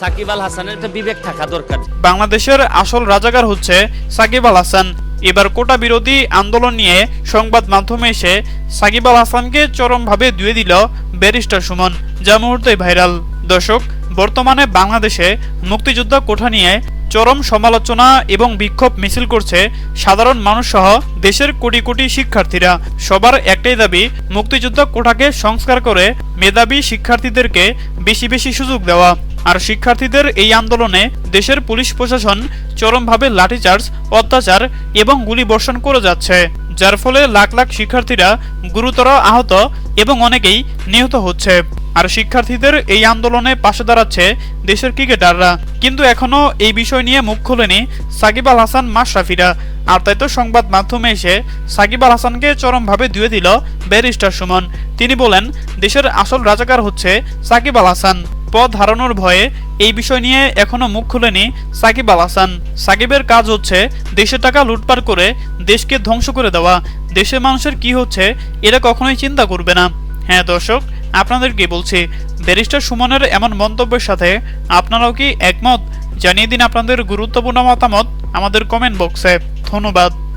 সাকিব আল হাসানের একটা বিবেক থাকা দরকার। বাংলাদেশের আসল রাজাকার হচ্ছে সাকিব আল হাসান। এবার কোটা বিরোধী আন্দোলন নিয়ে সংবাদ মাধ্যমে এসে সাকিব আল হাসানকে চরমভাবে ধুয়ে দিল ব্যারিস্টার সুমন, যা মুহূর্তে ভাইরাল। দর্শক, বর্তমানে বাংলাদেশে মুক্তিযোদ্ধা কোঠা নিয়ে চরম সমালোচনা এবং বিক্ষোভ মিছিল করছে সাধারণ মানুষ সহ দেশের কোটি কোটি শিক্ষার্থীরা। সবার একটাই দাবি, মুক্তিযোদ্ধা কোঠাকে সংস্কার করে মেধাবী শিক্ষার্থীদেরকে বেশি বেশি সুযোগ দেওয়া। আর শিক্ষার্থীদের এই আন্দোলনে দেশের পুলিশ প্রশাসন চরমভাবে লাঠিচার্জ, অত্যাচার এবং গুলি বর্ষণ করে যাচ্ছে, যার ফলে লাখ লাখ শিক্ষার্থীরা গুরুতর আহত এবং অনেকেই নিহত হচ্ছে। আর শিক্ষার্থীদের এই আন্দোলনে পাশে দাঁড়াচ্ছে দেশের ক্রিকেটাররা। কিন্তু এখনও এই বিষয় নিয়ে মুখ খোলেনি সাকিব আল হাসান মাশরাফিরা। আর তাই তো সংবাদ মাধ্যমে এসে সাকিব আল হাসানকে চরমভাবে ধুয়ে দিল ব্যারিস্টার সুমন। তিনি বলেন, দেশের আসল রাজাকার হচ্ছে সাকিব আল হাসান। পদ হারানোর ভয়ে এই বিষয় নিয়ে এখনও মুখ খুলেনি সাকিব আল হাসান। সাকিবের কাজ হচ্ছে দেশের টাকা লুটপাট করে দেশকে ধ্বংস করে দেওয়া। দেশের মানুষের কি হচ্ছে এরা কখনোই চিন্তা করবে না। হ্যাঁ দর্শক আপনাদেরকে বলছি? ব্যারিস্টার সুমনের এমন মন্তব্যের সাথে আপনারাও কি একমত? জানিয়ে দিন আপনাদের গুরুত্বপূর্ণ মতামত আমাদের কমেন্ট বক্সে ধন্যবাদ।